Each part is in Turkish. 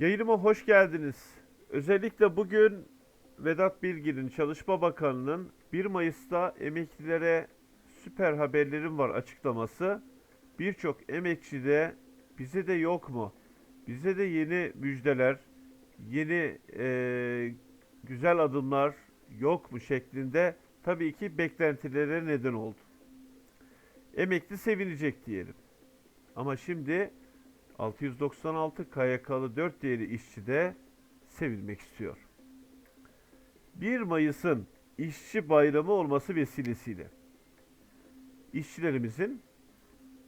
Yayınıma hoş geldiniz. Özellikle bugün Vedat Bilgin'in Çalışma Bakanı'nın 1 Mayıs'ta emeklilere süper haberlerim var açıklaması. Birçok emekçide bize de yok mu? Bize de yeni müjdeler, yeni eee, güzel adımlar yok mu şeklinde tabii ki beklentilere neden oldu. Emekli sevinecek diyelim. Ama şimdi 696 KYK'lı 4 değeri işçi de sevilmek istiyor. 1 Mayıs'ın işçi bayramı olması vesilesiyle işçilerimizin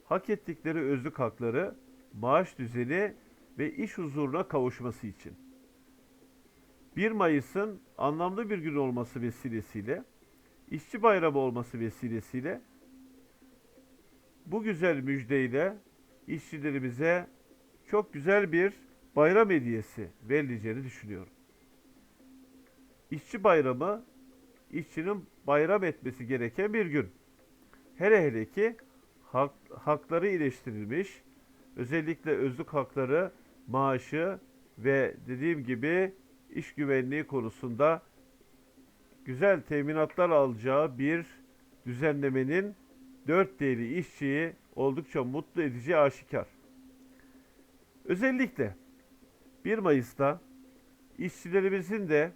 hak ettikleri özlük hakları, maaş düzeni ve iş huzuruna kavuşması için 1 Mayıs'ın anlamlı bir gün olması vesilesiyle, işçi bayramı olması vesilesiyle bu güzel müjdeyle işçilerimize çok güzel bir bayram hediyesi verileceğini düşünüyorum. İşçi bayramı işçinin bayram etmesi gereken bir gün. Hele hele ki hak, hakları iyileştirilmiş, özellikle özlük hakları, maaşı ve dediğim gibi iş güvenliği konusunda güzel teminatlar alacağı bir düzenlemenin dört değerli işçiyi oldukça mutlu edici aşikar. Özellikle 1 Mayıs'ta işçilerimizin de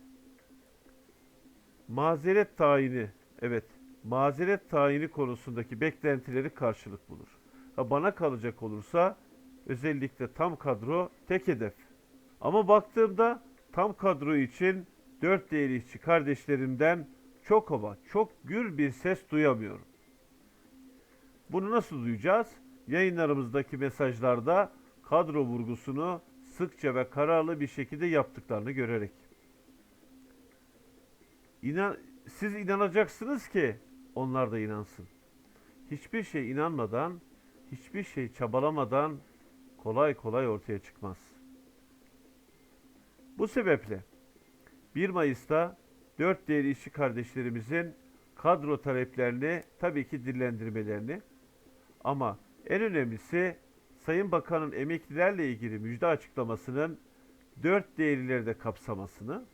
mazeret tayini, evet mazeret tayini konusundaki beklentileri karşılık bulur. Ha, bana kalacak olursa özellikle tam kadro tek hedef. Ama baktığımda tam kadro için dört değerli işçi kardeşlerimden çok ama çok gür bir ses duyamıyorum. Bunu nasıl duyacağız? Yayınlarımızdaki mesajlarda kadro vurgusunu sıkça ve kararlı bir şekilde yaptıklarını görerek. İnan, siz inanacaksınız ki onlar da inansın. Hiçbir şey inanmadan, hiçbir şey çabalamadan kolay kolay ortaya çıkmaz. Bu sebeple 1 Mayıs'ta 4 değerli işçi kardeşlerimizin kadro taleplerini tabii ki dillendirmelerini ama en önemlisi Sayın Bakan'ın emeklilerle ilgili müjde açıklamasının 4 değerlileri de kapsamasını,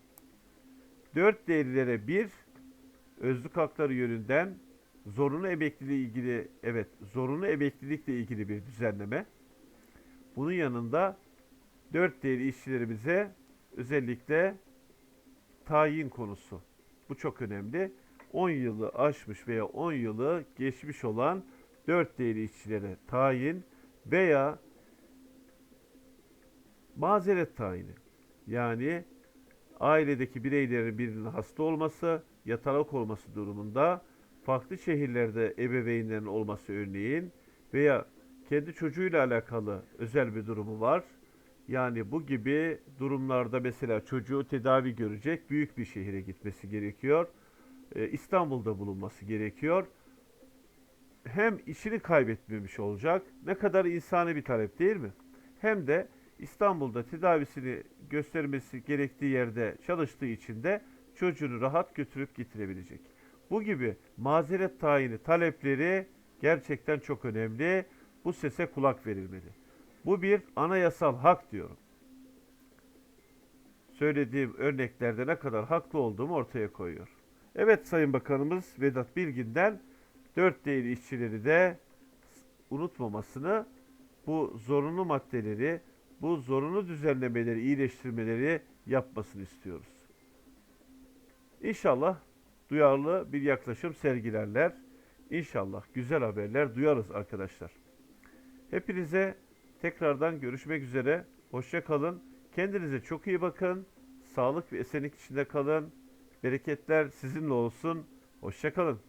4 değerlilere bir özlük hakları yönünden zorunlu emekliliği ilgili evet zorunlu emeklilikle ilgili bir düzenleme. Bunun yanında 4 değerli işçilerimize özellikle tayin konusu. Bu çok önemli. 10 yılı aşmış veya 10 yılı geçmiş olan 4 değerli işçilere tayin veya mazeret tayini. Yani ailedeki bireylerin birinin hasta olması, yatalak olması durumunda farklı şehirlerde ebeveynlerin olması örneğin veya kendi çocuğuyla alakalı özel bir durumu var. Yani bu gibi durumlarda mesela çocuğu tedavi görecek büyük bir şehire gitmesi gerekiyor. Ee, İstanbul'da bulunması gerekiyor. Hem işini kaybetmemiş olacak. Ne kadar insani bir talep değil mi? Hem de İstanbul'da tedavisini göstermesi gerektiği yerde çalıştığı için de çocuğunu rahat götürüp getirebilecek. Bu gibi mazeret tayini talepleri gerçekten çok önemli. Bu sese kulak verilmeli. Bu bir anayasal hak diyorum. Söylediğim örneklerde ne kadar haklı olduğumu ortaya koyuyor. Evet Sayın Bakanımız Vedat Bilgin'den dört değerli işçileri de unutmamasını, bu zorunlu maddeleri, bu zorunlu düzenlemeleri, iyileştirmeleri yapmasını istiyoruz. İnşallah duyarlı bir yaklaşım sergilerler. İnşallah güzel haberler duyarız arkadaşlar. Hepinize tekrardan görüşmek üzere. Hoşça kalın. Kendinize çok iyi bakın. Sağlık ve esenlik içinde kalın. Bereketler sizinle olsun. Hoşça kalın.